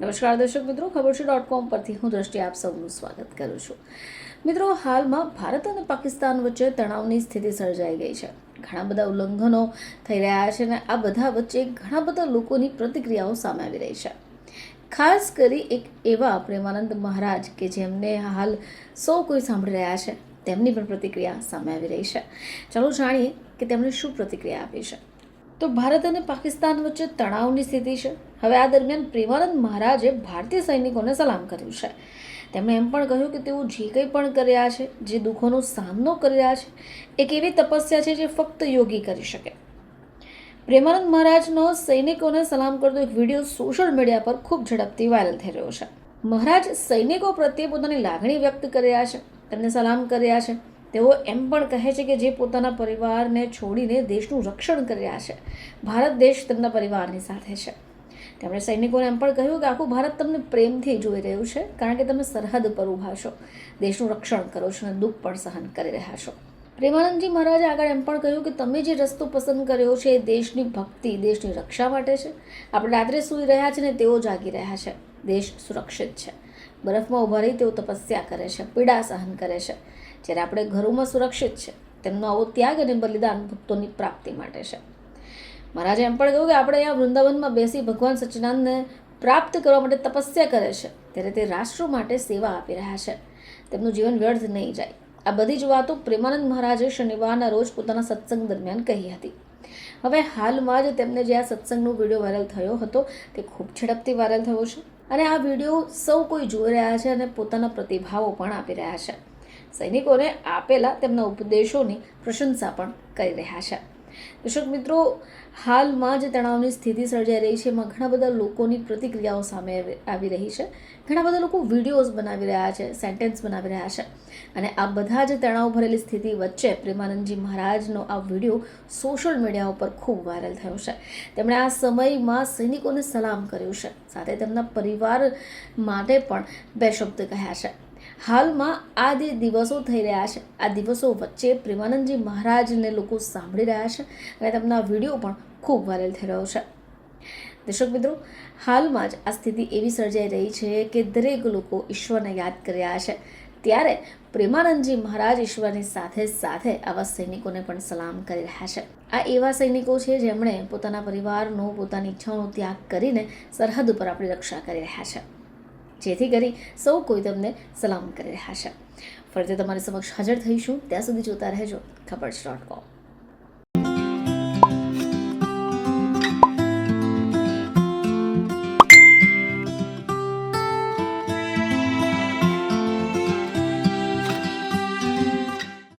નમસ્કાર, દર્શક મિત્રો. ખબર છે ડોટ કોમ પરથી હું દ્રષ્ટિ આપ સૌનું સ્વાગત કરું છું. મિત્રો, હાલમાં ભારત અને પાકિસ્તાન વચ્ચે તણાવની સ્થિતિ સર્જાઈ ગઈ છે. ઘણા બધા ઉલ્લંઘનો થઈ રહ્યા છે અને આ બધા વચ્ચે ઘણા બધા લોકોની પ્રતિક્રિયાઓ સામે આવી રહી છે. ખાસ કરી એક એવા પ્રેમાનંદ મહારાજ કે જેમને હાલ સૌ કોઈ સાંભળી રહ્યા છે. તેમની પણ પ્રતિક્રિયા સામે આવી રહી છે. ચાલો જાણીએ કે તેમણે શું પ્રતિક્રિયા આપી છે. તો ભારત અને પાકિસ્તાન વચ્ચે તણાવની સ્થિતિ છે. હવે આ દરમિયાન પ્રેમાનંદ મહારાજે ભારતીય સૈનિકોને સલામ કર્યું છે. તેમણે એમ પણ કહ્યું કે તેઓ જે કંઈ પણ કર્યા છે, જે દુઃખોનો સામનો કરી રહ્યા છે, એક એવી તપસ્યા છે જે ફક્ત યોગી કરી શકે. પ્રેમાનંદ મહારાજનો સૈનિકોને સલામ કરતો એક વીડિયો સોશિયલ મીડિયા પર ખૂબ ઝડપથી વાયરલ થઈ રહ્યો છે. મહારાજ સૈનિકો પ્રત્યે પોતાની લાગણી વ્યક્ત કરી રહ્યા છે. તેમને સલામ કરી રહ્યા છે. તેઓ એમ પણ કહે છે કે જે પોતાના પરિવારને છોડીને દેશનું રક્ષણ કરી રહ્યા છે, ભારત દેશ તેમના પરિવારની સાથે છે. તેમણે સૈનિકોને એમ પણ કહ્યું કે આખું ભારત તમને પ્રેમથી જોઈ રહ્યું છે, કારણ કે તમે સરહદ પર ઊભા છો, દેશનું રક્ષણ કરો છો અને દુઃખ પણ સહન કરી રહ્યા છો. પ્રેમાનંદજી મહારાજે આગળ એમ પણ કહ્યું કે તમે જે રસ્તો પસંદ કર્યો છે એ દેશની ભક્તિ, દેશની રક્ષા માટે છે. આપણે રાત્રે સૂઈ રહ્યા છે ને તેઓ જાગી રહ્યા છે. દેશ સુરક્ષિત છે. બરફમાં ઊભા રહી તેઓ તપસ્યા કરે છે, પીડા સહન કરે છે. જ્યારે આપણે ઘરોમાં સુરક્ષિત છે, તેમનો આવો ત્યાગ અને બલિદાન ભક્તોની પ્રાપ્તિ માટે છે. મહારાજે એમ પણ કહ્યું કે આપણે અહીંયા વૃંદાવનમાં બેસી ભગવાન સચ્ચિદાનંદને પ્રાપ્ત કરવા માટે તપસ્યા કરે છે, ત્યારે તે રાષ્ટ્ર માટે સેવા આપી રહ્યા છે. તેમનું જીવન વ્યર્થ નહીં જાય. આ બધી જ વાતો પ્રેમાનંદ મહારાજે શનિવારના રોજ પોતાના સત્સંગ દરમિયાન કહી હતી. હવે હાલમાં જ તેમને જે આ સત્સંગનો વીડિયો વાયરલ થયો હતો, તે ખૂબ ઝડપથી વાયરલ થયો છે અને આ વીડિયો સૌ કોઈ જોઈ રહ્યા છે અને પોતાના પ્રતિભાવો પણ આપી રહ્યા છે. સૈનિકોને આપેલા તેમના ઉપદેશોની પ્રશંસા પણ કરી રહ્યા છે. દર્શક મિત્રો, હાલમાં જે તણાવની સ્થિતિ સર્જાઈ રહી છે. એમાં ઘણા બધા લોકોની પ્રતિક્રિયાઓ સામે આવી- રહી છે. ઘણા બધા લોકો વિડીયોઝ બનાવી રહ્યા છે, સેન્ટેન્સ બનાવી રહ્યા છે. અને આ બધા જ તણાવ ભરેલી સ્થિતિ વચ્ચે પ્રેમાનંદજી મહારાજનો આ વીડિયો સોશિયલ મીડિયા ઉપર ખૂબ વાયરલ થયો છે. તેમણે આ સમયમાં સૈનિકોને સલામ કર્યું છે. સાથે તેમના પરિવાર માટે પણ બે શબ્દ કહ્યા છે. હાલમાં આ જે દિવસો થઈ રહ્યા છે, આ દિવસો વચ્ચે પ્રેમાનંદજી મહારાજને લોકો સાંભળી રહ્યા છે અને તેમના વીડિયો પણ ખૂબ વાયરલ થઈ રહ્યો છે. દર્શક મિત્રો, હાલમાં જ આ સ્થિતિ એવી સર્જાઈ રહી છે કે દરેક લોકો ઈશ્વરને યાદ કરી રહ્યા છે. ત્યારે પ્રેમાનંદજી મહારાજ ઈશ્વરની સાથે સાથે આવા સૈનિકોને પણ સલામ કરી રહ્યા છે. આ એવા સૈનિકો છે જેમણે પોતાના પરિવારનો, પોતાની ઈચ્છાઓનો ત્યાગ કરીને સરહદ ઉપર આપણી રક્ષા કરી રહ્યા છે. જેથી કરી સૌ કોઈ તમને સલામ કરી રહ્યા છે. ફરીથી તમારી સમક્ષ હાજર થઈશું. ત્યાં સુધી જોતા રહેજો. ખબર ડોટ કોમ